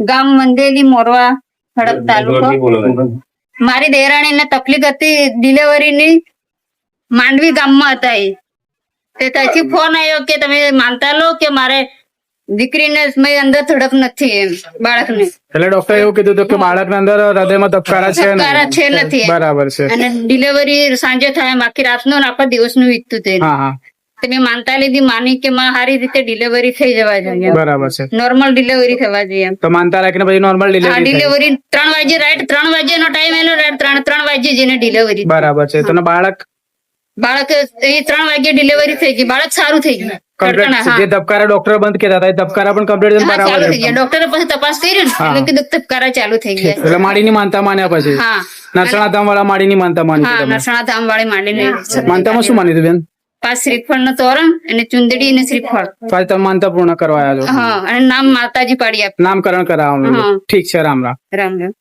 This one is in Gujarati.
ગામ મંદેલી મોરવા હડપ તાલુકો. મારી દેરાણીને તકલીફ હતી ડિલિવરીની. માંડવી ગામમાં હતા એ. તે ત્યાંથી ફોન આવ્યો કે તમે માનતા લો કે મારે દીકરીને મેં અંદર ધડક નથી એમ બાળકને. એટલે ડોક્ટર એવું કીધું હતું કે બાળકના અંદર હૃદયમાં ધબકારા છે ધબકારા છે નથી. બરાબર છે. અને ડિલિવરી સાંજે થાય બાકી આખી રાતનું ને આખા દિવસનું વીતતું તે હા હા. તે મેં માનતા લીધી માની કે માં સારી રીતે ડિલિવરી થઈ જવા જોઈએ. બરાબર છે. નોર્મલ ડિલિવરી થવા જોઈએ. તો માનતા રાખીને પછી નોર્મલ ડિલિવરી ડિલિવરી ત્રણ વાગે રાઈટ ત્રણ વાગે નો ટાઈમ એનો રાઈટ ત્રણ ત્રણ વાગે જેને ડિલિવરી બરાબર છે. તો બાળક? બાળક એ ત્રણ વાગે ડિલિવરી થઈ ગઈ બાળક સારું થઈ ગયું. જે ધબકારા ડોક્ટર બંધ કહેતા હતા ધબકારા પણ કમ્પ્લીટ ચાલુ થઈ ગયા. ડોક્ટરે પછી તપાસ કરી એટલે કીધું ધબકારા ચાલુ થઈ ગયા. એટલે માડીની માનતા માન્યા પછી. હા. નરસણા ધામ વાળા માડીની માનતા માની નરસણા ધામ વાળી માંડીને માનતામાં શું માની બેન? પાંચ શ્રીફળ નો તોરણ અને ચુંદડી અને શ્રીફળ. આજે તમે માનતા પૂર્ણ કરવા આવ્યા છો? હા અને નામ માતાજી પાડી આપ. નામકરણ કરાવવાનું. ઠીક છે રામ રામ. રામ રામ.